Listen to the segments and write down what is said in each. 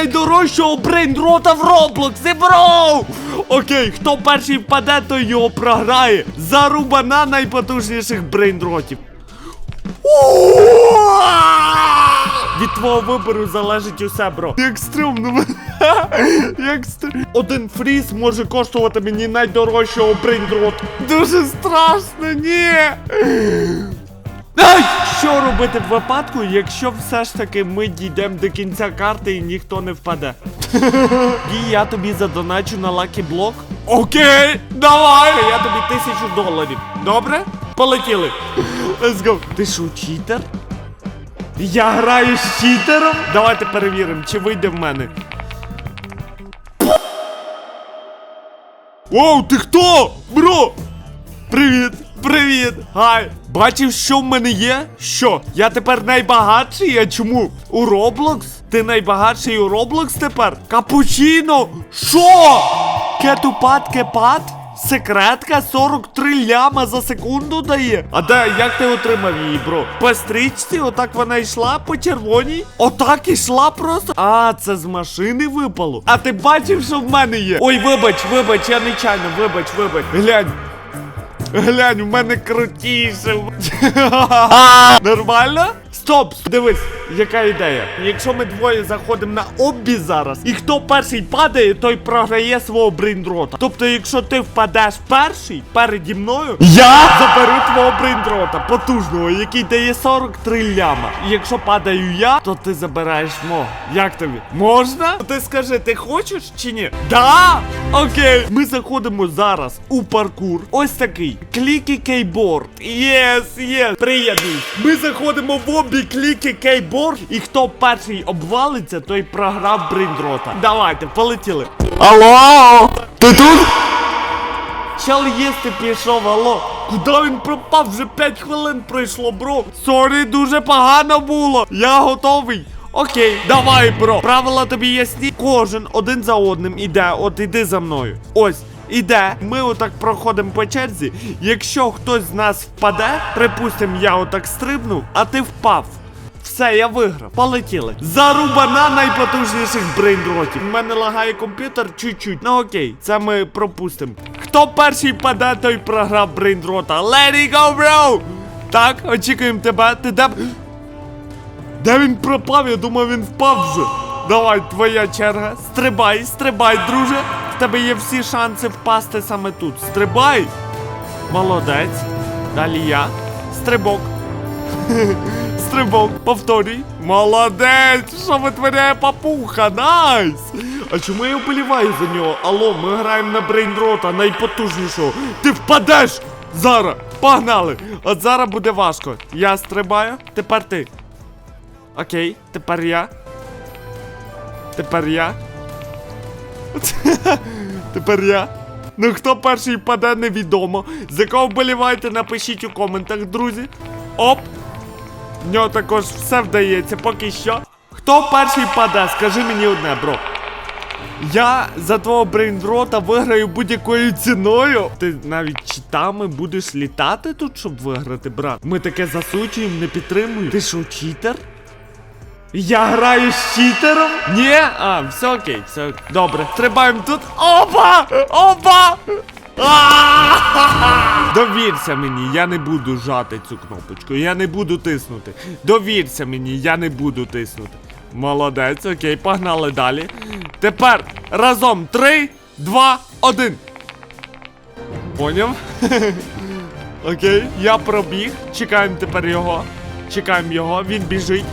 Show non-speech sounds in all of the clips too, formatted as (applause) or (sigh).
найдорожчого брейндрота в Роблоксі, бро! Окей, хто перший впаде, той його програє. Зарубана найпотужніших брейндротів. Від твого вибору залежить усе, бро. Як стрімно. (laughs) Як стрімно. Один фріз може коштувати мені найдорожчого брейндроту. Дуже страшно, ні. Ай! Що робити в випадку, якщо все ж таки ми дійдемо до кінця карти і ніхто не впаде? І я тобі задоначу на лакі блок. Окей, давай! Я тобі тисячу доларів. Добре? Полетіли. Let's go. Ти що, читер? Я граю з читером? Давайте перевіримо, чи вийде в мене. Воу, ти хто? Бро! Привіт! Привіт! Гай! Бачив, що в мене є? Що? Я тепер найбагатший? А чому? У Роблокс? Ти найбагатший у Роблокс тепер? Капучино! Що? Кетупат кепат? Секретка 43 ляма за секунду дає. А де, як ти отримав її, бро? По стрічці, отак вона йшла по червоній? Отак ішла просто. А, це з машини випало. А ти бачив, що в мене є? Ой, вибач, вибач, я нечайно, вибач, вибач. Глянь. Глянь, у мене крутіше. (laughs) Нормально? Стоп! Дивись, яка ідея. Якщо ми двоє заходимо на оббі зараз, і хто перший падає, той програє свого брейндрота. Тобто, якщо ти впадеш перший переді мною, я заберу твого брейндрота потужного, який дає 43 ляма. І якщо падаю я, то ти забираєш мого. Як тобі? Можна? Ти скажи, ти хочеш чи ні? Да! Окей. Ми заходимо зараз у паркур. Ось такий. Кліки кейборд. Єс, єс. Приєднуй. Ми заходимо в обі кліки кейборд. І хто перший обвалиться, той програв брейндрота. Давайте, полетіли. Алло! Ти тут? Чел їсти пішов, алло. Куди він пропав? Вже 5 хвилин пройшло, бро. Сорі, дуже погано було. Я готовий. Окей, давай, бро. Правила тобі ясні. Кожен один за одним іде. От іди за мною. Ось. Іде, ми отак проходимо по черзі. Якщо хтось з нас впаде, припустимо, я отак стрибнув, а ти впав. Все, я виграв. Полетіли. Зарубана найпотужніших брейндротів. У мене лагає комп'ютер чуть-чуть. Ну окей, це ми пропустимо. Хто перший паде, той програв брейндрота. Let it go, bro! Так, очікуємо тебе. Ти де? Де він пропав? Я думав, він впав вже. Давай, твоя черга. Стрибай, стрибай, друже. В тебе є всі шанси впасти саме тут. Стрибай. Молодець. Далі я. Стрибок. (laughs) Стрибок, повторюй. Молодець! Що витворяє папуха? Найс! А чому я вболіваю за нього? Алло, ми граємо на брейнрота, найпотужнішого. Ти впадеш! Зараз! Погнали! От зараз буде важко. Я стрибаю, тепер ти. Окей, тепер я. Тепер я. (laughs) Тепер я. Ну хто перший паде, невідомо. За кого вболіваєте, напишіть у коментах, друзі. Оп! В нього також все вдається, поки що. Хто перший паде, скажи мені одне, бро. Я за твого брейндрота виграю будь-якою ціною. Ти навіть читами будеш літати тут, щоб виграти, брат. Ми таке засуджуємо, не підтримуємо. Ти що, читер? Я граю з читером? Ні? А, все окей, все. Добре. Стрибаємо тут. Опа! Опа! Довірся мені, я не буду жати цю кнопочку, я не буду тиснути. Довірся мені, я не буду тиснути. Молодець, окей, погнали далі. Тепер разом три, два, один. Поняв? (laughs) Окей, я пробіг. Чекаємо тепер його. Чекаємо його, він біжить.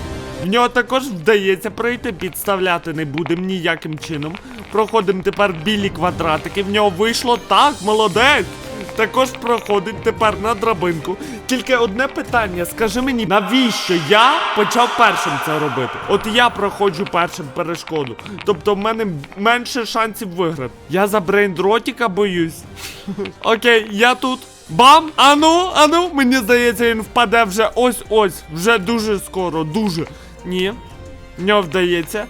В нього також вдається пройти, підставляти не будемо ніяким чином. Проходимо тепер білі квадратики. В нього вийшло так, молодець. Також проходить тепер на драбинку. Тільки одне питання: скажи мені, навіщо я почав першим це робити? От я проходжу першим перешкоду. Тобто в мене менше шансів виграти. Я за брейндротіка боюсь. (laughs) Окей, я тут. Бам! Ану, ану, мені здається, він впаде вже ось-ось. Вже дуже скоро, дуже. Ні. Не вдається.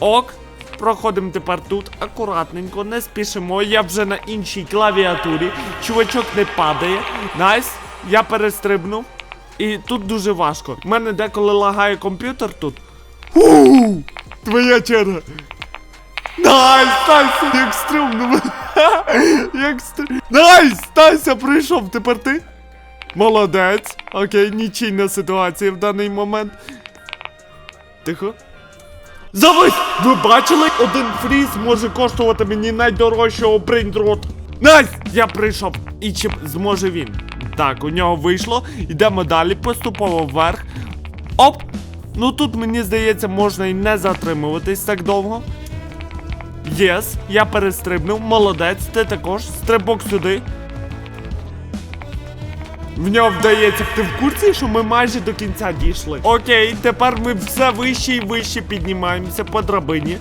Ок. Проходимо тепер тут акуратненько, не спішимо. Я вже на іншій клавіатурі. Чувачок не падає. Найс. Я перестрибнув. І тут дуже важко. У мене деколи лагає комп'ютер тут. Фу! Твоя черга. Найс, Тайся, як стрімно. (laughs) Як. Найс, Тайся прийшов, тепер ти. Молодець. Окей, нічийна ситуація в даний момент. Тихо. Завись! Ви бачили? Один фріз може коштувати мені найдорожчого брейндрота. Найс! Я прийшов. І чи зможе він? Так, у нього вийшло. Йдемо далі, поступово вверх. Оп! Ну тут мені здається, можна і не затримуватись так довго. Єс, я перестрибнув, молодець, ти також. Стрибок сюди. В нього вдається, ти в курсі, що ми майже до кінця дійшли. Окей, тепер ми все вище і вище піднімаємося по драбині.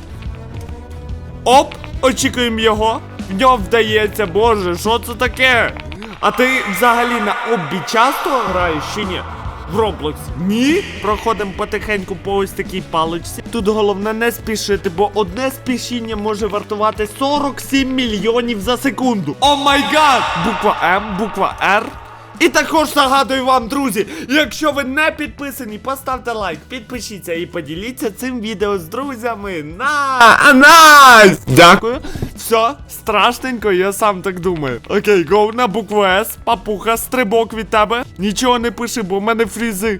Оп! Очікуємо його. В нього вдається, боже, що це таке? А ти взагалі на оббі часто граєш чи ні? В Roblox? Ні? Проходимо потихеньку по ось такій паличці. Тут головне не спішити, бо одне спішіння може вартувати 47 мільйонів за секунду. О май гад! Буква М, буква Р. І також нагадую вам, друзі, якщо ви не підписані, поставте лайк, підпишіться і поділіться цим відео з друзями. На найс! Дякую. Все, страшненько, я сам так думаю. Окей, гоу на букву С, папуха, стрибок від тебе. Нічого не пиши, бо в мене фрізи.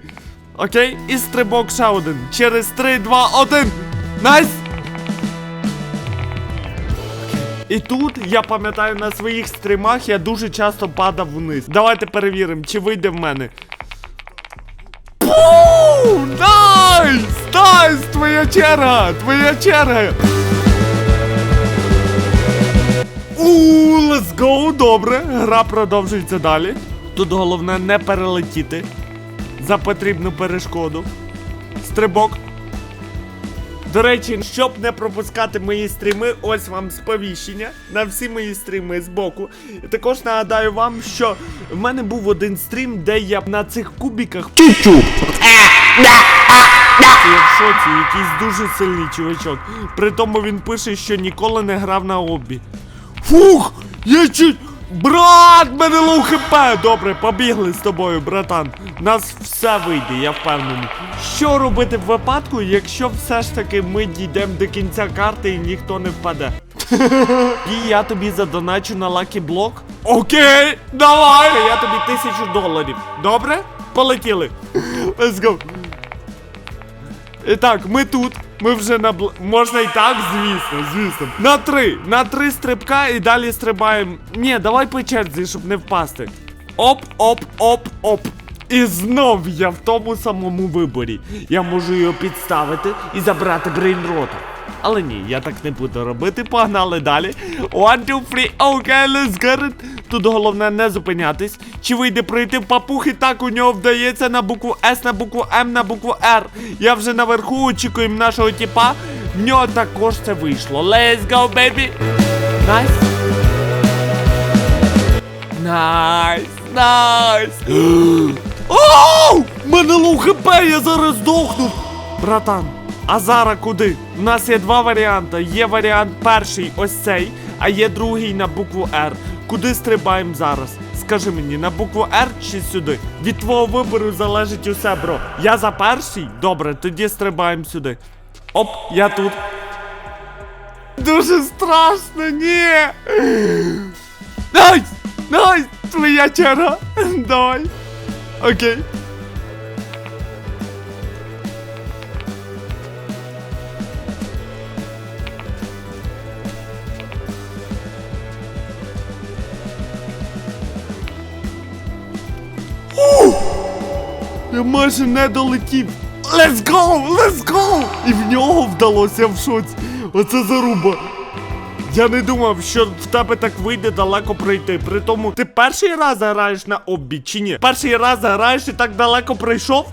Окей, і стрибок ще один. Через 3, 2, 1. Найс! І тут я пам'ятаю на своїх стрімах я дуже часто падав вниз. Давайте перевіримо, чи вийде в мене. Пу! Найс! Найс! Твоя черга! Твоя черга! У, let's go! Добре, гра продовжується далі. Тут головне не перелетіти за потрібну перешкоду. Стрибок. До речі, щоб не пропускати мої стріми, ось вам сповіщення на всі мої стріми з боку. І також нагадаю вам, що в мене був один стрім, де я на цих кубіках Чу-чу! Я в шоці, якийсь дуже сильний чувачок. При тому він пише, що ніколи не грав на обі. Фух! Я чуть. Брат, мене лоу хп! Добре, побігли з тобою, братан. Нас все вийде, я впевнений. Що робити в випадку, якщо все ж таки ми дійдемо до кінця карти і ніхто не впаде? (laughs) І я тобі задоначу на лакі блок. Окей, давай! Я тобі тисячу доларів. Добре? Полетіли. Let's go. І так, ми тут. Ми вже на бл... Можна і так, звісно, звісно. На три. На три стрибка і далі стрибаємо. Ні, давай по черзі, щоб не впасти. Оп, оп, оп, оп. І знов я в тому самому виборі. Я можу його підставити і забрати брейнрота. Але ні, я так не буду робити. Погнали далі. One, two, three, okay, let's get it. Тут головне не зупинятись. Чи вийде пройти в папухи? Так у нього вдається на букву С, на букву М, на букву Р. Я вже наверху очікуємо нашого тіпа. В нього також це вийшло. Let's go, baby. Найс. Найс, найс. Оу! Мене лоу хп, я зараз здохну. Братан, а зараз куди? У нас є два варіанти. Є варіант перший, ось цей, а є другий на букву Р. Куди стрибаємо зараз? Скажи мені, на букву Р чи сюди? Від твого вибору залежить усе, бро. Я за перший? Добре, тоді стрибаємо сюди. Оп, я тут. Дуже страшно, ні. Найс! Найс! Твоя черга! Давай! Окей. Я майже не долетів. Let's go! Let's go! І в нього вдалося в шоці. Оце заруба. Я не думав, що в тебе так вийде далеко пройти. При тому, ти перший раз граєш на оббі чи ні? Перший раз граєш і так далеко пройшов?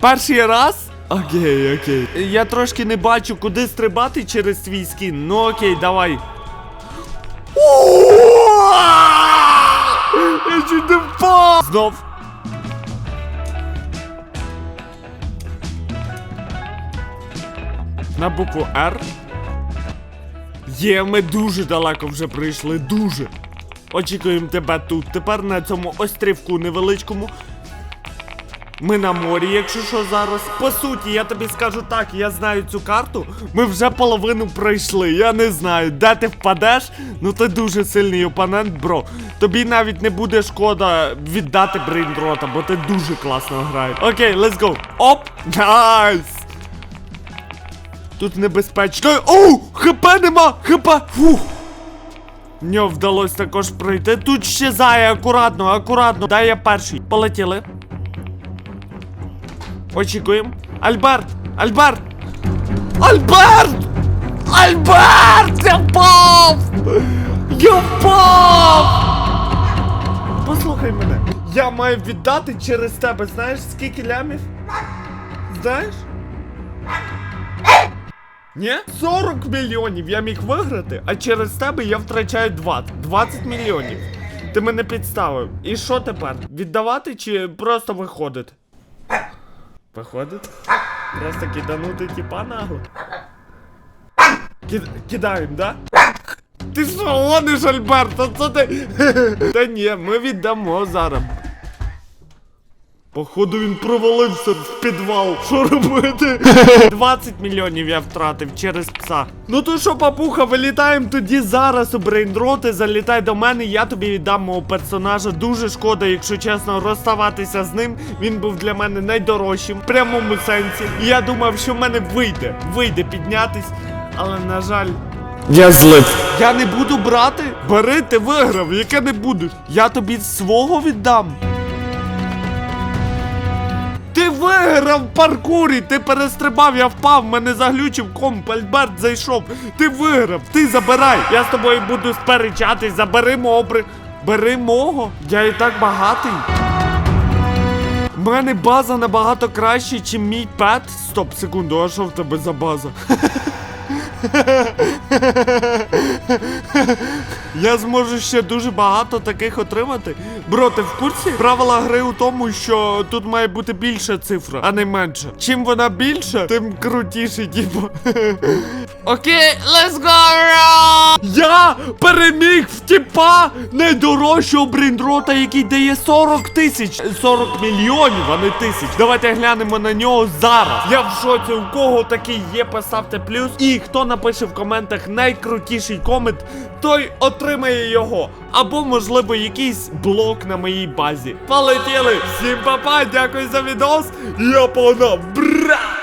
Перший раз? Окей, окей. Я трошки не бачу, куди стрибати через свій скін. Ну окей, давай. Я чуть не впав! Знов. На букву Р. Є, ми дуже далеко вже прийшли, дуже. Очікуємо тебе тут. Тепер на цьому острівку невеличкому. Ми на морі, якщо що зараз. По суті, я тобі скажу так, я знаю цю карту. Ми вже половину пройшли. Я не знаю, де ти впадеш. Ну ти дуже сильний опонент, бро. Тобі навіть не буде шкода віддати брейндрота, бо ти дуже класно граєш. Окей, let's go. Оп! Найс! Тут небезпечно. Оу! ХП нема! ХП! Фух! Нього вдалося також пройти. Тут щезає акуратно, акуратно. Дай я перший. Полетіли. Очікуємо. Альберт! Альберт! Альберт! Альберт! Я впав! Я впав! Послухай мене. Я маю віддати через тебе, знаєш, скільки лямів? Знаєш? Ні? 40 мільйонів я міг виграти, а через тебе я втрачаю 20. 20 мільйонів. Ти мене підставив. І що тепер? Віддавати чи просто виходити? Виходить? Просто киданути типа нагло. Кид... Кидаємо, да? Ти що, гониш, Альберто? Це ти. (laughs) Та ні, ми віддамо зараз. Походу він провалився в підвал. Що робити? (laughs) 20 мільйонів я втратив через пса. Ну то що, папуха, вилітаємо тоді зараз у брейнроти, залітай до мене, я тобі віддам мого персонажа. Дуже шкода, якщо чесно, розставатися з ним. Він був для мене найдорожчим в прямому сенсі. І я думав, що в мене вийде, вийде піднятись, але на жаль. Я злив. Я не буду брати. Бери, ти виграв, яке не будеш. Я тобі свого віддам. Виграв в паркурі, ти перестрибав, я впав, мене заглючив комп, Альберт зайшов. Ти виграв, ти забирай. Я з тобою буду сперечатись, забери мого бри... Бери мого. Я і так багатий. У мене база набагато краще, ніж мій пет. Стоп, секунду, а що в тебе за база? (laughs) Я зможу ще дуже багато таких отримати. Бро, ти в курсі? Правила гри у тому, що тут має бути більша цифра, а не менша. Чим вона більша, тим крутіше, типу. (laughs) Окей, let's go! Я переміг в тіпа найдорожчого брендрота, який дає 40 тисяч. 40 мільйонів, а не тисяч. Давайте глянемо на нього зараз. Я в шоці, у кого такий є, поставте плюс. І хто напише в коментах найкрутіший комент, той отримає його. Або, можливо, якийсь блок на моїй базі. Полетіли! Всім па-па, дякую за відос. Я погнав! Бра!